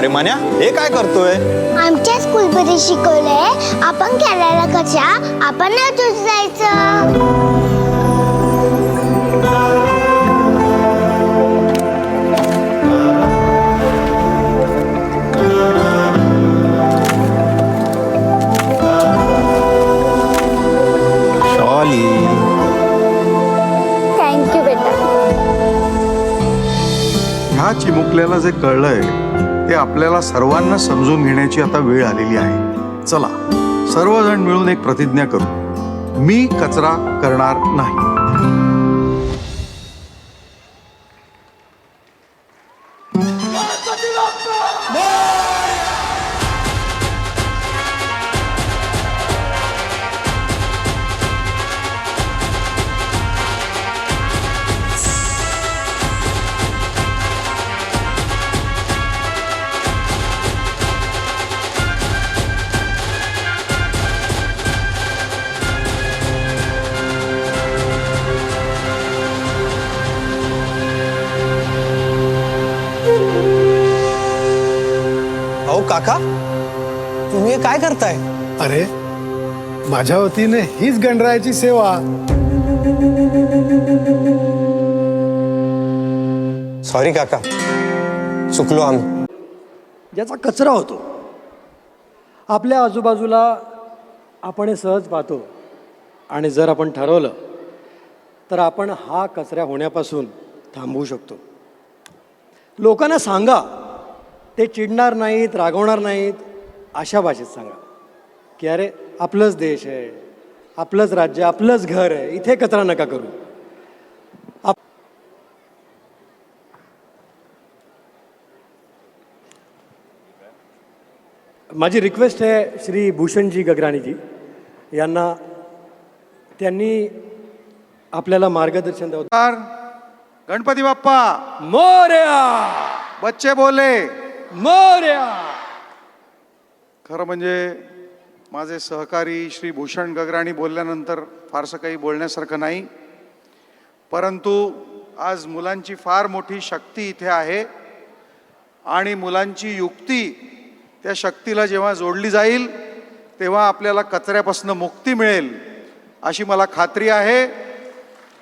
अरे मान्या हे काय करतोय? आमच्या स्कूलमध्ये शिकवलंय आपण खेळायला कशा? आपण नाही जायचं. शॉली थँक्यू बेटा. ह्या चिमुकल्याला जे कळलंय ते आपल्याला सर्वांना समजून घेण्याची आता वेळ आलेली आहे. चला सर्वजण मिळून एक प्रतिज्ञा करू. मी कचरा करणार नाही. माझ्या वतीने हीच गणरायाची सेवा. सॉरी काका. चुकलो आम्ही. ज्याचा कचरा होतो आपल्या आजूबाजूला आपण हे सहज पाहतो. आणि जर आपण ठरवलं तर आपण हा कचरा होण्यापासून थांबवू शकतो. लोकांना सांगा ते चिडणार नाहीत रागवणार नाहीत अशा भाषेत सांगा. की अरे आपलंच देश आहे आपलंच राज्य आपलंच घर आहे इथे कचरा नका करू. माझी रिक्वेस्ट आहे श्री भूषणजी गगराणीजी. यांना त्यांनी आपल्याला मार्गदर्शन द्यावं. गणपती बाप्पा. मोर्या! बच्चे बोले. मोर्या! खरं म्हणजे माझे सहकारी श्री भूषण गगराणी बोलल्यानंतर फारसं काही बोलण्यासारखं नाही. परंतु आज मुलांची फार मोठी शक्ती इथे आहे आणि मुलांची युक्ती त्या शक्तीला जेव्हा जोडली जाईल तेव्हा आपल्याला कचऱ्यापासून मुक्ती मिळेल अशी मला खात्री आहे.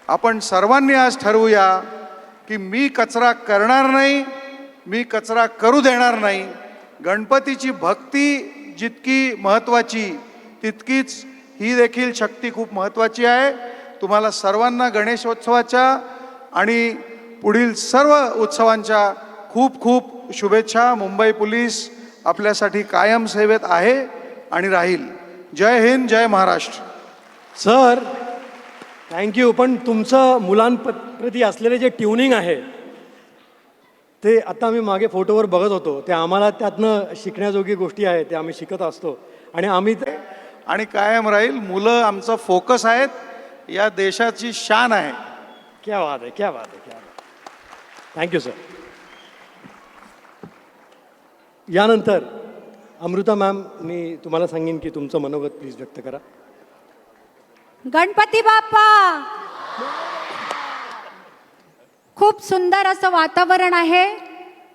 आपण सर्वांनी आज ठरवूया की मी कचरा करणार नाही मी कचरा करू देणार नाही. गणपतीची भक्ती जितकी महत्त्वाची तितकीच ही देखील शक्ती खूप महत्त्वाची आहे. तुम्हाला सर्वांना गणेशोत्सवाच्या आणि पुढील सर्व उत्सवांच्या खूप खूप शुभेच्छा. मुंबई पोलीस आपल्यासाठी कायम सेवेत आहे आणि राहील. Jai Hind Jai Maharashtra. Sir thank you. पण तुमचं मुलांप्रती असलेले जे ट्युनिंग आहे ते आता आम्ही मागे फोटोवर बघत होतो. ते आम्हाला त्यातनं शिकण्याजोगी गोष्टी आहेत ते आम्ही शिकत असतो. आणि आम्ही ते आणि कायम राहील मुलं आमचा फोकस आहेत या देशाची शान आहे. क्या बात आहे क्या बात आहे क्या बात थँक्यू सर यानंतर अमृता मॅम मी तुम्हाला सांगेन की तुमचं मनोगत प्लीज व्यक्त करा. गणपती बाप्पा! खूप सुंदर असं वातावरण आहे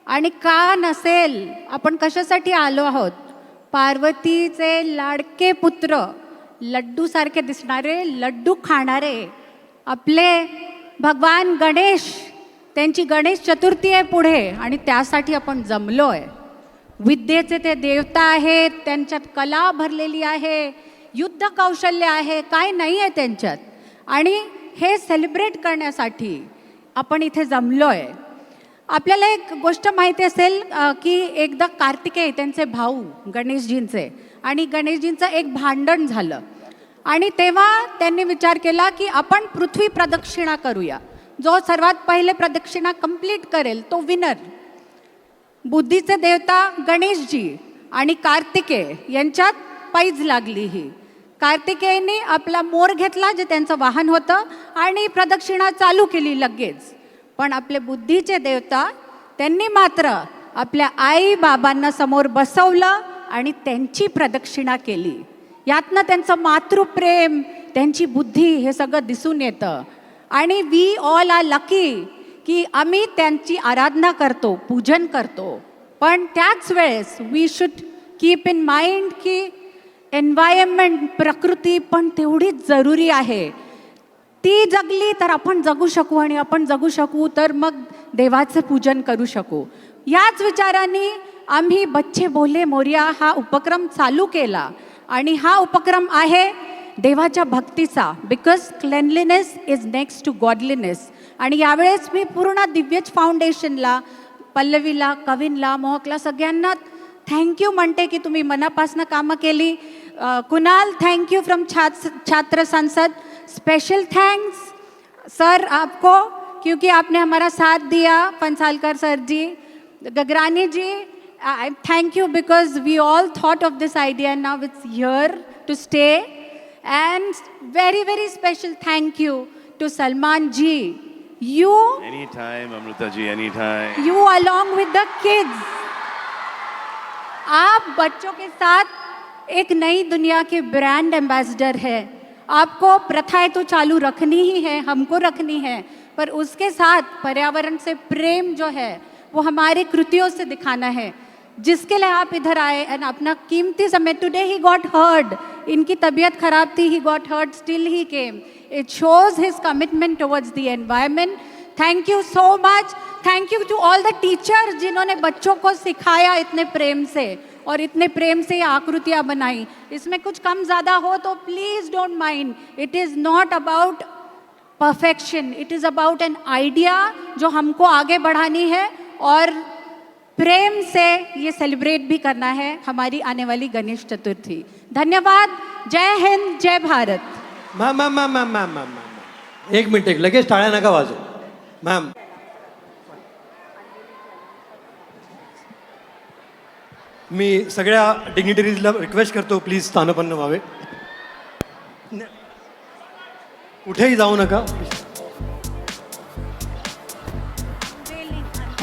आणि का नसेल आपण कशासाठी आलो आहोत? पार्वतीचे लाडके पुत्र लड्डूसारखे दिसणारे लड्डू खाणारे आपले भगवान गणेश त्यांची गणेश चतुर्थी आहे पुढे आणि त्यासाठी आपण जमलो आहे विद्येचे ते देवता आहेत त्यांच्यात कला भरलेली आहे युद्ध कौशल्य आहे काय नाही आहे त्यांच्यात. आणि हे सेलिब्रेट करण्यासाठी आपण इथे जमलो आहे आपल्याला एक गोष्ट माहिती असेल की एकदा कार्तिकेय त्यांचे भाऊ गणेशजींचे आणि गणेशजींचं एक भांडण झालं. आणि तेव्हा त्यांनी विचार केला की आपण पृथ्वी प्रदक्षिणा करूया. जो सर्वात पहिले प्रदक्षिणा कंप्लीट करेल तो विनर बुद्धीचे देवता गणेशजी आणि कार्तिकेय यांच्यात पैज लागली ही. कार्तिकेयने आपला मोर घेतला जे त्यांचं वाहन होतं आणि प्रदक्षिणा चालू केली लगेच. पण आपले बुद्धीचे देवता त्यांनी मात्र आपल्या आई बाबांना समोर बसवलं आणि त्यांची प्रदक्षिणा केली. यातनं त्यांचं मातृप्रेम त्यांची बुद्धी हे सगळं दिसून येतं. आणि वी ऑल आर लकी की आम्ही त्यांची आराधना करतो पूजन करतो. पण त्याच वेळेस we should keep in mind की एन्व्हायरमेंट प्रकृती पण तेवढीच जरुरी आहे. ती जगली तर आपण जगू शकू आणि आपण जगू शकू तर मग देवाचं पूजन करू शकू. याच विचाराने आम्ही बच्चे बोले मोर्या हा उपक्रम चालू केला. आणि हा उपक्रम आहे देवाच्या भक्तीचा because cleanliness is next to godliness आणि यावेळेस मी पूर्ण दिव्यज फाउंडेशनला पल्लवीला कविनला मोहकला सगळ्यांना थँक्यू म्हणते की तुम्ही मनापासून कामं केली. कुणाल थैंक यू फ्रॉम छात्र संसद स्पेशल थैंक्स सर आपको क्योंकि आपने हमारा साथ दिया Pansalkar sir ji Gagrani ji. Thank you because we all thought of this idea now it's here to stay and very very special thank you to Salman ji you Anytime, Amrita ji, anytime. you along with the kids. आप बच्चों के साथ एक नई दुनिया के brand ambassador है। आपको प्रथाएँ तो चालू रखनी ही है, हमको रखनी है, पर उसके साथ पर्यावरण से प्रेम जो है, वो हमारे कृतियों से दिखाना है। जिसके लिए आप इधर आए एंड अपना कीमती समय टुडे ही गॉट हर्ड इनकी तबीयत खराब थी he got hurt still he came it shows his commitment towards the environment thank you so much thank you to all the teachers जिन्होंने बच्चों को सिखाया इतने प्रेम से। और इतने प्रेम से आकृतियाँ बनाई। इसमें कुछ कम ज़्यादा हो तो please don't mind it is not about perfection it is about an idea जो हमको आगे बढ़ानी है और प्रेम से ये सेलिब्रेट भी करना है हमारी आने वाली गणेश चतुर्थी। धन्यवाद। Jai Hind, Jai Bharat. Ma'am ma'am ma'am ma'am ma'am ma'am एक मिनिट, एक लगेच टाळ्या नका वाजू मॅम मी सगळ्या डिग्निटरीजला रिक्वेस्ट करतो प्लीज स्थानपन्न व्हावे. कुठेही जाऊ नका.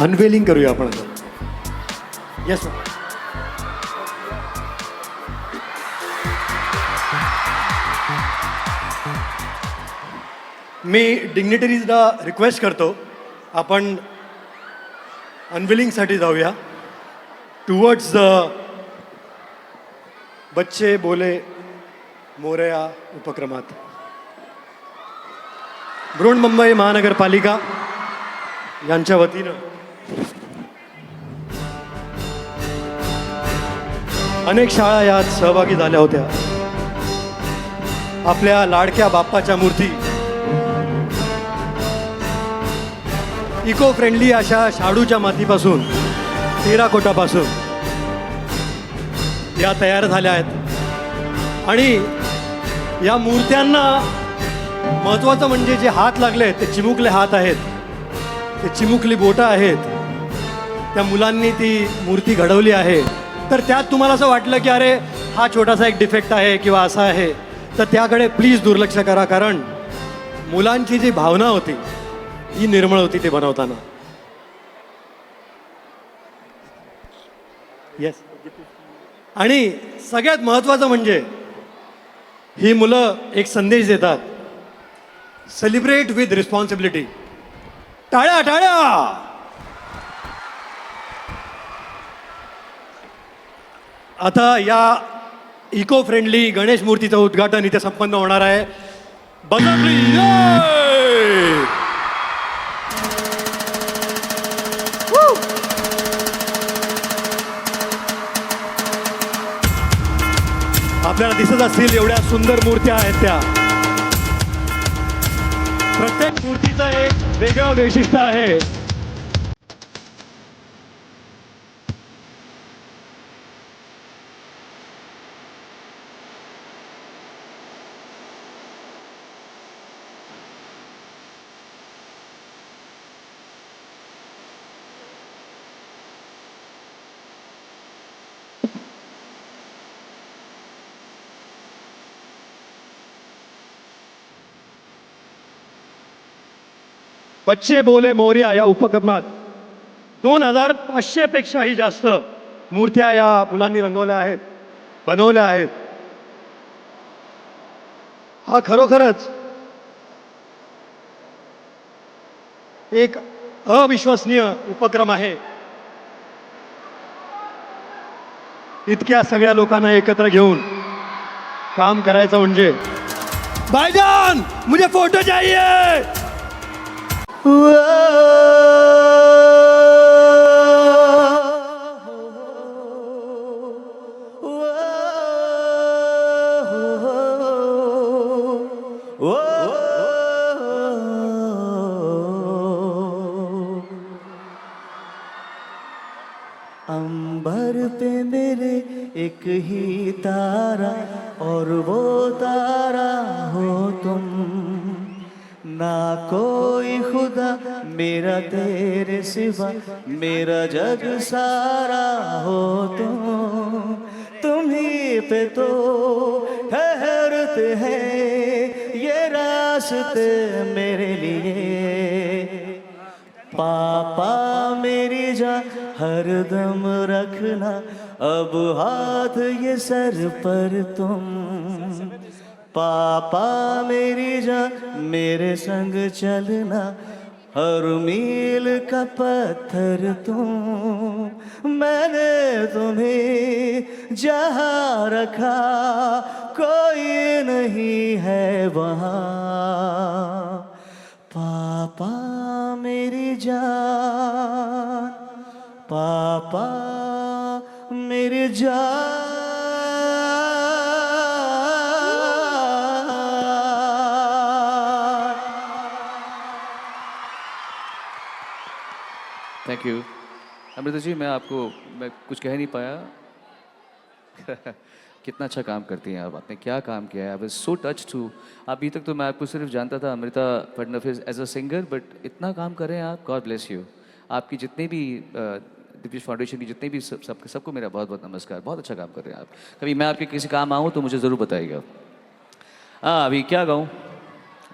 अनवेलिंग करूया आपण येस मॅम मी डिग्निटरीजला रिक्वेस्ट करतो आपण अनविलिंगसाठी जाऊया. टुवर्ड्स द बच्चे बोले मोरया उपक्रमात मुंबई महानगरपालिका यांच्या वतीनं अनेक शाळा यात सहभागी झाल्या होत्या आपल्या लाडक्या बाप्पाच्या मूर्ती इको फ्रेंडली अशा शाडूच्या मातीपासून टेराकोटापासून या तयार झाल्या आहेत. आणि या मूर्त्यांना महत्त्वाचं म्हणजे जे हात लागले ते चिमुकले हात आहेत ते चिमुकली बोटं आहेत त्या मुलांनी ती मूर्ती घडवली आहे. तर त्यात तुम्हाला असं वाटलं की अरे हा छोटासा एक डिफेक्ट आहे किंवा असा आहे तर त्याकडे प्लीज दुर्लक्ष करा. कारण मुलांची जी भावना होती ही निर्मळ होती ते बनवताना. येस आणि सगळ्यात महत्त्वाचं म्हणजे ही मुलं एक संदेश देतात. सेलिब्रेट विथ रिस्पॉन्सिबिलिटी टाळ्या टाळ्या! आता या इको फ्रेंडली गणेश मूर्तीचं उद्घाटन इथे संपन्न होणार आहे. बजरंगबली, आपल्याला दिसत असतील एवढ्या सुंदर मूर्त्या आहेत त्या. प्रत्येक मूर्तीचं एक वेगळं वैशिष्ट्य आहे. बच्चे बोले मोर्या या उपक्रमात. दोन हजार पाचशेपेक्षाही जास्त मूर्त्या या मुलांनी रंगवल्या आहेत बनवल्या आहेत. हा खरोखरच एक अविश्वसनीय उपक्रम आहे. इतक्या सगळ्या लोकांना एकत्र घेऊन काम करायचं म्हणजे. भाईजान मुझे फोटो चाहिए! अंबर पे मेरे एक ही तारा और वो तारा हो तुम। ना कोई खुदा मेरा तेरे सिवा मेरा जग सारा हो तुम। तुम्ही पे तो ठहरते हैं ये रास्ते मेरे लिए। पापा मेरी जा हरदम रखना अब हाथ ये सर पर तुम। पापा मेरी जान मेरे संग चलना हर मील का पत्थर तुम। मैंने तुम्हें जहाँ रखा कोई नहीं है वहाँ। थैंक यू अमृता जी मैं आपको, मैं कुछ कह नहीं पाया। कितना अच्छा काम करती हैं आप, आपने क्या काम किया है? I was so touch too अभी तक तो मैं आपको सिर्फ़ जानता था Amruta Fadnavis as a singer but इतना काम कर रहे हैं आप गॉड ब्लेस यू आपकी जितने भी दिव्य फाउंडेशन की जितने भी सब, सबके, सबको मेरा बहुत बहुत नमस्कार, बहुत अच्छा काम कर रहे हैं आप। कभी मैं आपके किसी काम आऊँ तो मुझे ज़रूर बताइएगा। हाँ अभी क्या गाऊँ?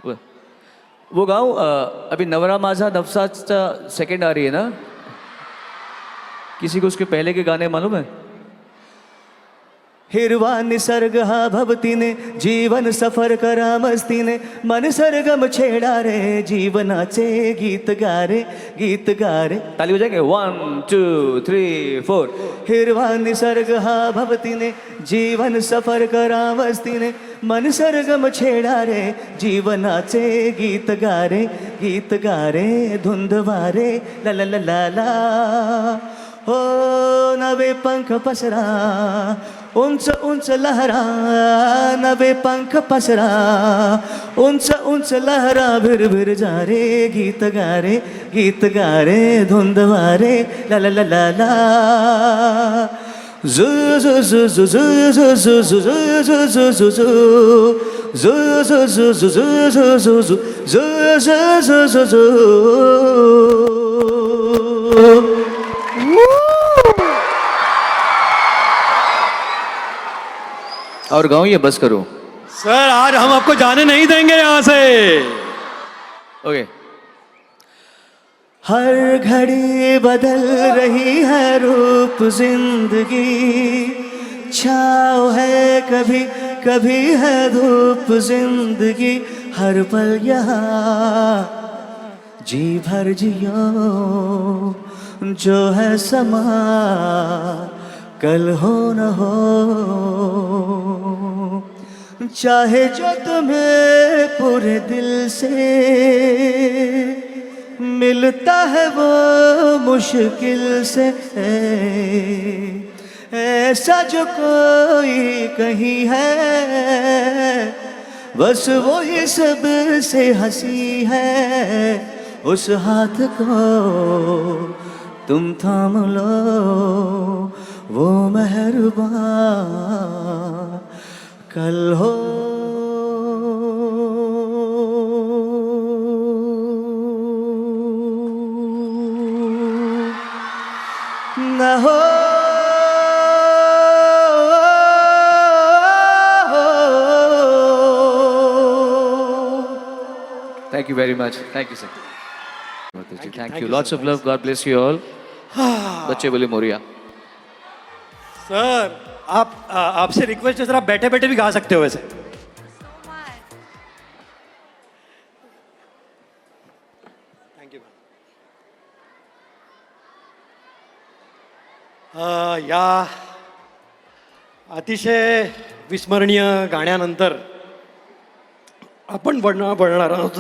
वो- गाऊँ अभी नवरा माझा नफसाचा सेकेंड आ रही है ना? किसी को उसके पहले के गाने मालूम है? हिरवा निसर्ग हा भवतीने जीवन सफ़र करा मस्ती ने मन सरगम छेडा रे जीवनाचे गीत गारे गीत गारे ताली हो जाएँगे वन टू थ्री फोर हिरवा निसर्ग हा भवतीने जीवन सफ़र करा मस्ती ने मन सरगम छेडा रे जीवनाचे गीत गारे गीत गारे धुंद वारे ला ला ला ला ला। हो नवे पंख पसरा उंच उंच लहरा नवे पंख पसरा उंच उंच लहरा भिर भिर जा रे गीत गारे गीत गारे धुंद वारे ला ला ला ला ला झु झु झु झु झु झु झु झु झु झु झु झु झु झु झु झु झु झु झु झु झु झु झु झु और गाऊँ ये बस करो। सर आज हम आपको जाने नहीं देंगे यहाँ से। ओके हर घड़ी बदल रही है रूप ज़िंदगी। छाव है कभी कभी है धूप ज़िंदगी। हर पल यहाँ जी भर जियो जो है समा। कल हो न हो, चाहे जो तुम्हें पूरे दिल से मिलता है वो मुश्किल से। ऐसा जो कोई कहीं है, बस वो ही सबसे हँसी है, उस हाथ को तुम थाम लो वो मेहरबा कल हो न हो Thank you very much. Thank you, sir. Thank you. Thank you. Thank you. Lots of love. God bless you all. बच्चे बोले मोरिया. सर आप आ, आपसे रिक्वेस्ट है सर आप बैठे बैठे भी गा सकते हो वैसे। थैंक यू या अतिशय विस्मरणीय गाण्यानंतर आपण बनणार बनणार आहोत.